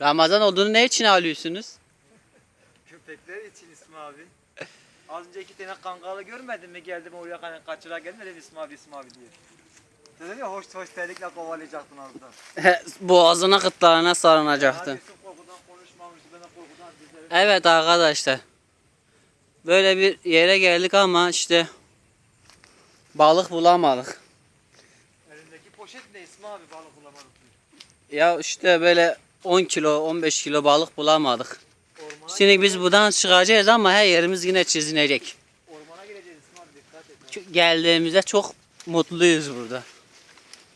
Ramazan olduğunu ne için alıyorsunuz? Köpekler için İsmi abi. Az önce iki tane kangalı görmedin mi? Geldim oraya ka- kaçıra geldim dedim İsmi abi İsmi abi diye. Dedim ya hoş hoş terlikle kovalayacaktın ağzından. Boğazına kıtlarına sarınacaktın. Yusuf korkudan konuşmamıştı ben de korkudan dizlerim. Evet arkadaşlar. Böyle bir yere geldik ama işte balık bulamadık. Elindeki poşet ne İsmi abi balık bulamadık diyor. Ya işte böyle 10 kilo 15 kilo balık bulamadık. Ormana, Şimdi biz buradan çıkacağız ama her yerimiz yine çizinecek. ormana gireceğiz İsmi abi dikkat et. Çünkü Geldiğimizde çok mutluyuz burada.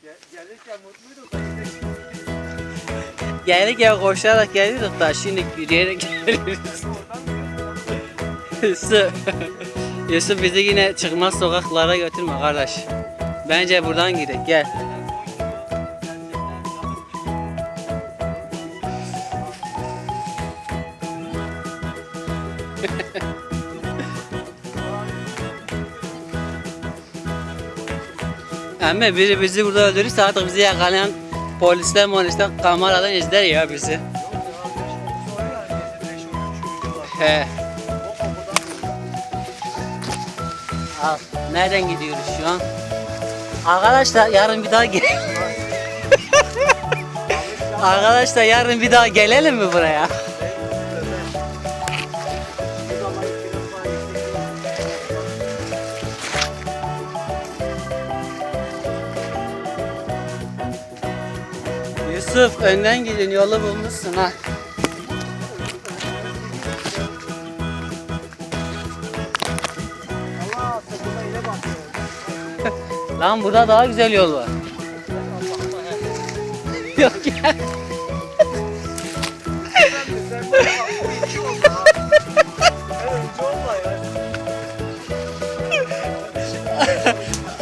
Gel, gelirken mutluyduk işte Gelirken koşarak geliyorduk da şimdi yürüyerek geliyoruz. Yusuf, Yusuf bizi yine çıkmaz sokaklara götürme kardeş. Bence buradan gidelim gel. Ama biri bizi burada öldürürse artık bizi yakalayan polisler molisler kameradan izler ya bizi. He. Al. Nereden gidiyoruz şu an? Arkadaşlar yarın bir daha gel. Arkadaşlar yarın bir daha gelelim mi buraya? Yusuf önden gidin yolu bulmuşsun ha. Lan burada daha güzel yol var. Yok ya.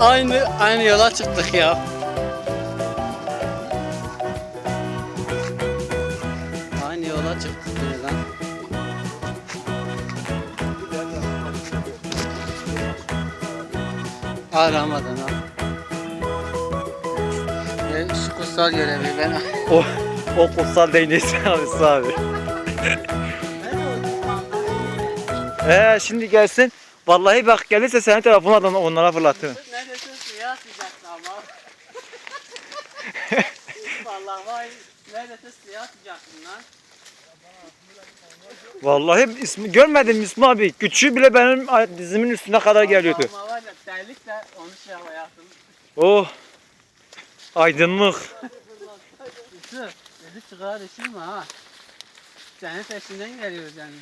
Aynı aynı yola çıktık ya. Aramadan ha. Ve şu kutsal görevi ben O, o kutsal İsmi abi İsmi abi. Ee şimdi gelsin. Vallahi bak gelirse senin telefonlardan onlara fırlatırım. Neredesin suya atacaksın ama. Vallahi vay neredesin suya atacaksın lan. Vallahi ismi görmedim İsmi abi. Küçüğü bile benim dizimin üstüne kadar geliyordu. Ama var ya terlikle onu şey yaptım. Oh. Aydınlık. Yusuf, bizi çıkar düşürme ha. Senin peşinden geliyoruz yani.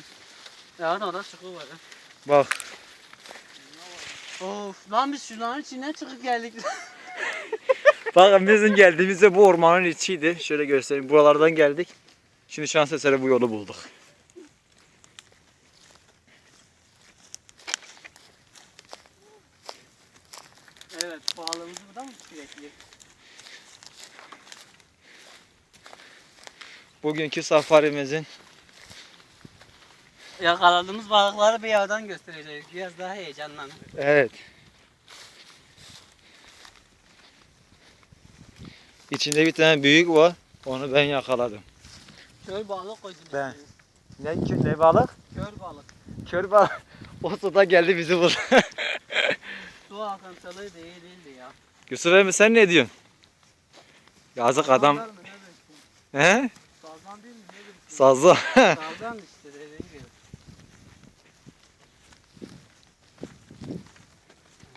Yarın orada çıkı var ha. Bak. Of lan biz şunların içinden çıkıp geldik. Bakın bizim geldiğimizde bu ormanın içiydi. Şöyle göstereyim. Buralardan geldik. Şimdi şans eseri bu yolu bulduk. Evet pahalımızı burada mı sürekli? Bugünkü safarimizin Yakaladığımız balıkları bir yerden göstereceğiz. Biraz daha heyecanlanın. evet. İçinde bir tane büyük var. Onu ben yakaladım. Kör balık koydum. Ben. Ne, ne balık? Kör balık. Kör balık. O suda geldi bizi buldu. Su akıntılı değil değildi ya. Yusuf emmi sen ne diyorsun? Yazık adam. Sazan mı ne? He? Sazan değil mi ne bileyim? Sazlı. Sazan işte dediğin gibi.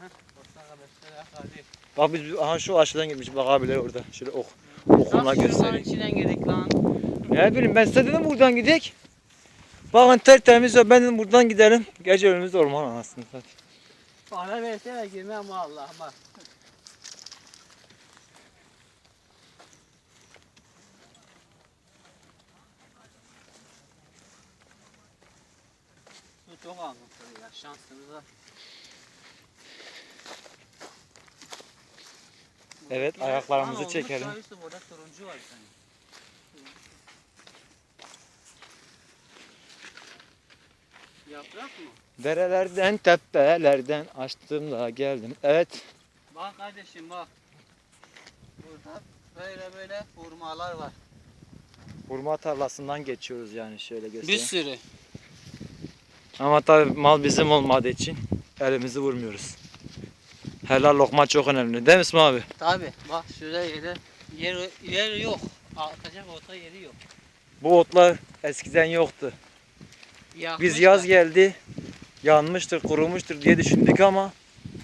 Heh, baksana arkadaşlar hadi. Bak biz aha şu aşağıdan gitmiş bak abiler orada. Şöyle ok. Okumla Nasıl göstereyim. içinden girdik lan? Ne bileyim ben size dedim buradan gidek. Bakın tertemiz ya ben dedim buradan gidelim. Gece önümüzde orman anasını zaten. Para versene girmem Allah'ıma. Su çok anlatıyor ya şansınıza. Evet, ayaklarımızı çekelim. orada turuncu var senin. Yaprak mı? Derelerden tepelerden açtım da geldim. Evet. Bak kardeşim bak. Burada böyle böyle hurmalar var. Hurma tarlasından geçiyoruz yani şöyle Bir göstereyim. sürü. Ama tabii mal bizim olmadığı için elimizi vurmuyoruz. Helal lokma çok önemli değil mi İsmail abi? Tabi bak şurada yeri yer, yer yok. Atacak ota yeri yok. Bu otlar eskiden yoktu. Biz Yakmışlar. yaz geldi, yanmıştır, kurumuştur diye düşündük ama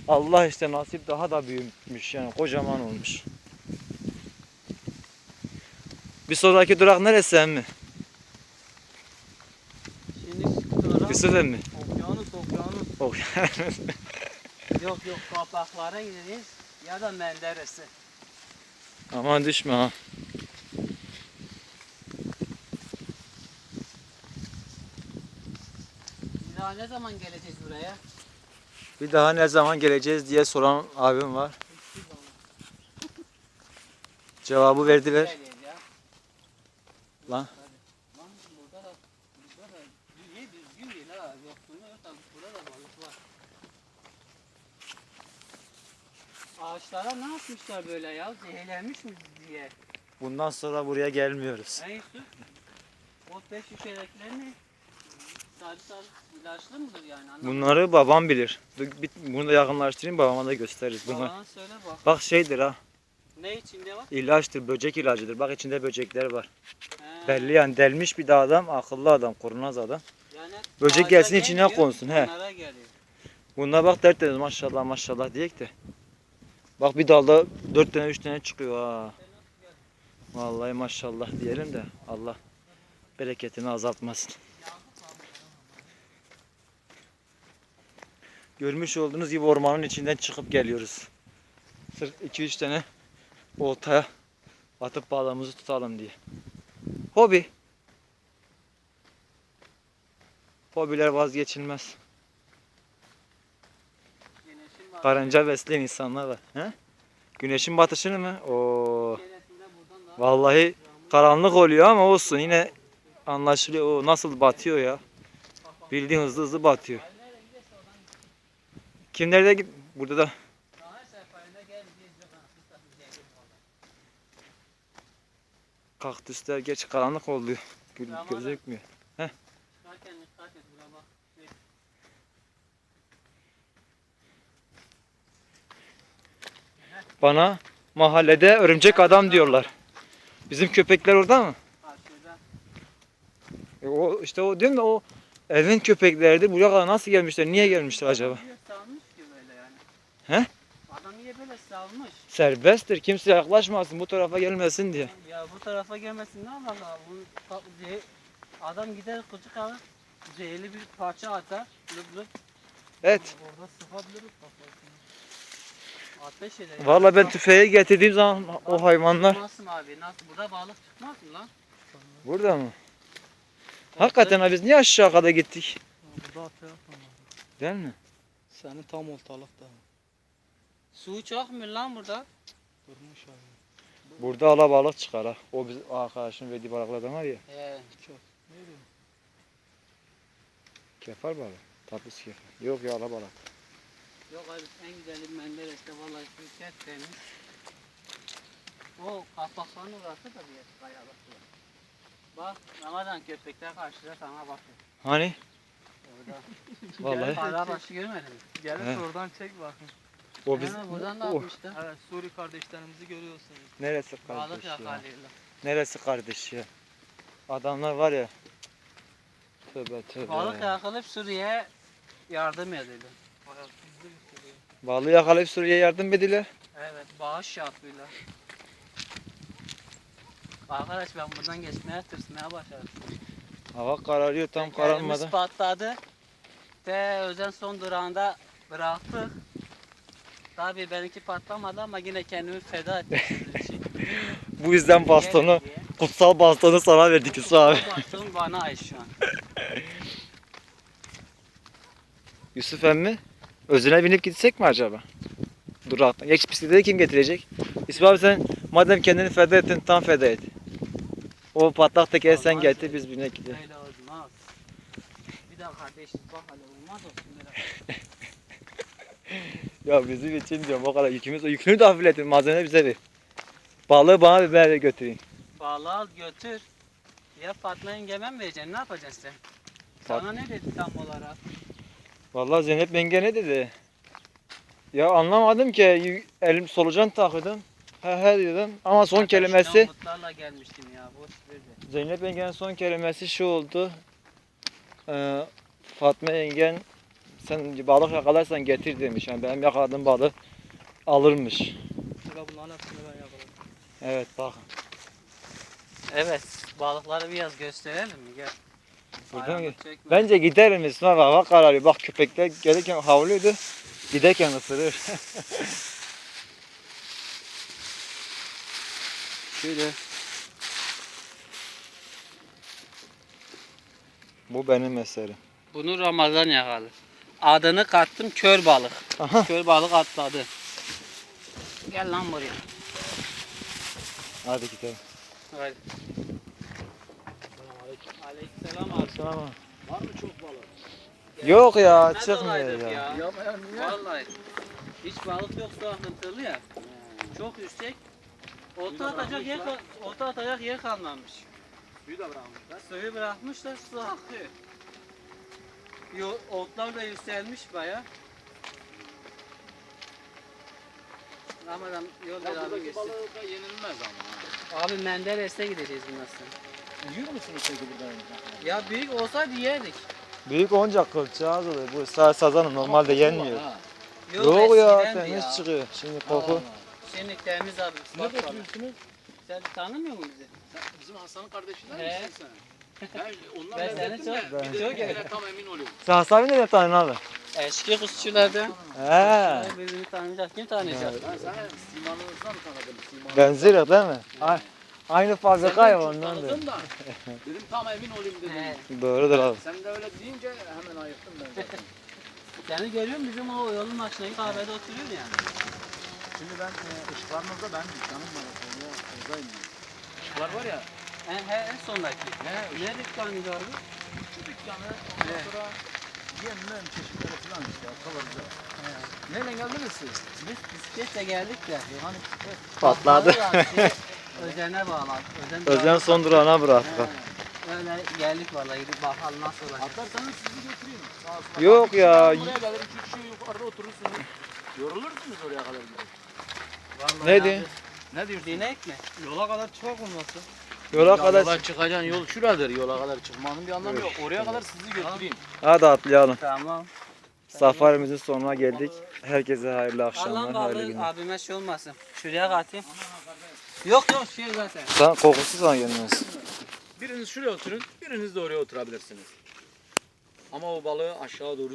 Allah işte nasip daha da büyümüş yani kocaman olmuş. Bir sonraki durak neresi emmi? Yusuf emmi. okyanus okyanus. Oh. Yok yok kapaklara gideriz ya da Menderes'e. Aman düşme ha. Daha ne zaman geleceğiz buraya? Bir daha ne zaman geleceğiz diye soran abim var. Cevabı verdiler. Lan. Ağaçlara ne yapmışlar böyle ya? Zehirlenmiş mi diye. Bundan sonra buraya gelmiyoruz. Ne Yusuf? O beş şişedekiler ne? Sarı sarı ilaçlı mıdır yani? Anlamadım. Bunları babam bilir. Dur, bir- Bunu da yakınlaştırayım babama da gösteririz. Bunlar. Bana söyle bak. Bak şeydir ha. Ne içinde var? ilaçtır, böcek ilacıdır. Bak içinde böcekler var. He. Belli yani delmiş bir de adam, akıllı adam, kurnaz adam. Yani Böcek ağaca gelsin içine gelmiyor, konsun, he. Onlara geliyor. Buna bak tertemiz maşallah maşallah diyek de. Bak bir dalda dört tane üç tane çıkıyor ha. Vallahi maşallah diyelim de Allah bereketini azaltmasın. Görmüş olduğunuz gibi ormanın içinden çıkıp geliyoruz. Sırf 2-3 tane oltaya atıp balığımızı tutalım diye. Hobi. Hobiler vazgeçilmez. Karınca besleyen insanlar var. He? Güneşin batışını mı? Oo. Vallahi karanlık oluyor ama olsun yine anlaşılıyor. O nasıl batıyor ya? Bildiğin hızlı hızlı batıyor. Kim nerede git? Burada da kaktüsler geç karanlık. Gö- Tamam. gözükmüyor. Bana mahallede örümcek adam diyorlar. Bizim köpekler orada mı? E o işte o diyorum da o evin köpekleridir. Buraya kadar nasıl gelmişler? Niye gelmişler acaba? Niye salmış ki böyle yani? He? Adam niye böyle salmış? Serbesttir. Kimse yaklaşmasın bu tarafa gelmesin diye. Ya bu tarafa gelmesin ne ta- ze- adam gider kucak alır. Zehirli bir parça atar. Lıp lıp. Evet. Orada kafasını. Ateş eder. Vallahi ben tüfeği getirdiğim zaman o hayvanlar Nasıl abi? Nasıl? Burada balık çıkmaz mı lan? burada mı? Hakikaten ha biz niye aşağı kadar gittik? Burada atı yapamam. Değil mi? Senin tam ortalıkta. Su çok mu lan burada? Durmuş abi. Burada alabalık çıkar ha. O biz arkadaşın verdiği balıklardan var ya. He. Çok. Ne diyorsun? Kefal balığı. Tatlı kefal. Yok ya alabalık. Yok abi en güzeli Menderes'te vallahi su tertemiz. O kapakların orası da bir kayalık var. Bak Ramazan köpekler karşıda sana bakıyor. Hani? Orada. Vallahi. Para başı görmedin mi? Gelin He. oradan çek bakın. O biz Hemen buradan da o, atmıştı. Evet Suri kardeşlerimizi görüyorsunuz. neresi Balık kardeş ya? yakalıyorlar. Neresi kardeş ya? Adamlar var ya. Tövbe tövbe. Balık yakalayıp Suriye'ye yardım ediyorlar. Hayatımızda gösteriyor. Balığı yakalayıp Suriye'ye yardım ediler. Evet bağış yapıyorlar. Arkadaş ben buradan geçmeye tırsmaya başladım. Hava kararıyor tam Elimiz kararmadan. patladı. De özen son durağında bıraktık. Tabii benimki patlamadı ama yine kendimi feda ettim sizin için. Bu yüzden bastonu, kutsal bastonu sana verdik İsa abi. Bu baston bana ait şu an. Yusuf emmi özüne binip gitsek mi acaba? Duraktan. Geç bisikleti kim getirecek? İsmail abi sen madem kendini feda ettin tam feda et. O patlak tekeri sen öyle. biz birine gidelim. Öyle olmaz. Bir daha kardeşim bak hele olmaz o şimdi. Ya bizim için diyorum o kadar yükümüz yükünü de hafifletin malzeme bize ver. Balığı bana bir götüreyim. Balığı al götür. Ya Fatma yengeme mi vereceksin? Ne yapacaksın sen? Fat- Sana ne dedi tam olarak? Vallahi Zeynep yenge ne dedi? Ya anlamadım ki y- elim solucan takıyordum. He he dedim ama son kelimesi Umutlarla gelmiştim ya. Boş ver de. Zeynep yengenin son kelimesi şu oldu. Ee, Fatma yengen sen balık yakalarsan getir demiş. Yani benim yakaladığım balığı alırmış. Sıra bunların hepsini ben yakaladım. Evet bakın. Evet. Balıkları biraz gösterelim mi? Gel. Buradan Ayağını gel. çekme. Bence giderim İsmail bak hava kararıyor. Bak köpekler gelirken havlıyordu. Giderken ısırır. Şöyle. Bu benim eserim. Bunu Ramazan yakalı. Adını kattım kör balık. Aha. Kör balık atladı. Gel lan buraya. Hadi gidelim. Hadi. Aleykümselam abi. Selam. Var mı çok balık? Yok ya Ne çıkmıyor ya. ya. Yapma ya niye? Vallahi. Hiç balık yok su akıntılı ya. Çok yüksek. Olta atacak yer, olta atacak yer kalmamış. Suyu da bırakmışlar. Suyu bırakmışlar su akıyor. Yo, otlar da yükselmiş baya. Ramazan yol ver abi geçsin. da yenilmez ama. Abi Menderes'e gideceğiz bundan sonra. Yiyor musunuz peki buradan? Ya büyük olsaydı yerdik. Büyük onca kılçağız oluyor. Bu sa sazanı normalde yenmiyor. Yok, Yok ya eskidendi temiz çıkıyor. Şimdi koku. Şimdi temiz abi. Ne bak bakalım. götürüyorsunuz? Sen tanımıyor musun bizi? Bizim Hasan'ın kardeşinden He. misin sen? Ben ondan Ben seni çok- de çok tam emin oluyorum. Sen Hasan ne tanıyorsun abi? Eski kuşçulardan. He. Birbirini tanıyacak. Kim tanıyacak? Ben sana simanınızdan tanıdım. Simanı. Benziyor değil mi? A- Aynı fabrika ya ondan da. Tanıdım da. Dedim tam emin olayım dedim. He. Doğrudur abi. Sen de öyle deyince hemen ayıktım ben zaten. Seni görüyorum bizim o yolun başındaki kahvede oturuyor yani. Şimdi ben e, ışıklarınızda ben dükkanım var. Oraya oradayım. Işıklar var ya. En, he, en sondaki. He, Ne dükkanıydı abi? şu dükkanı ondan Evet. sonra yem mem çeşitleri falan işte. Kalıcı. Neyle geldiniz siz? Biz bisikletle geldik de. Hani Patladı. Özene bağladık. Özen, Özen son durağına bıraktı. He, Öyle geldik vallahi gidip bakalım nasıl olacak. Atarsanız sizi götüreyim. Sağ. Yok ya. Buraya gelir iki kişi yukarıda oturursunuz. Yorulursunuz oraya kadar. Vallahi Ne diyorsun? Ne diyorsun? Dinek mi? Yola kadar çok olması. Yola kadar. Yola çıkacaksın yol şuradır yola kadar çıkmanın bir anlamı yok. Oraya kadar sizi götüreyim. Hadi atlayalım. Tamam. Safarimizin sonuna geldik. Herkese hayırlı Allah'ın akşamlar, hayırlı günler. abime şey olmasın. Şuraya katayım. Yok yok şey zaten. Sen kokusu sana gelmez. Biriniz şuraya oturun, biriniz de oraya oturabilirsiniz. Ama o balığı aşağı doğru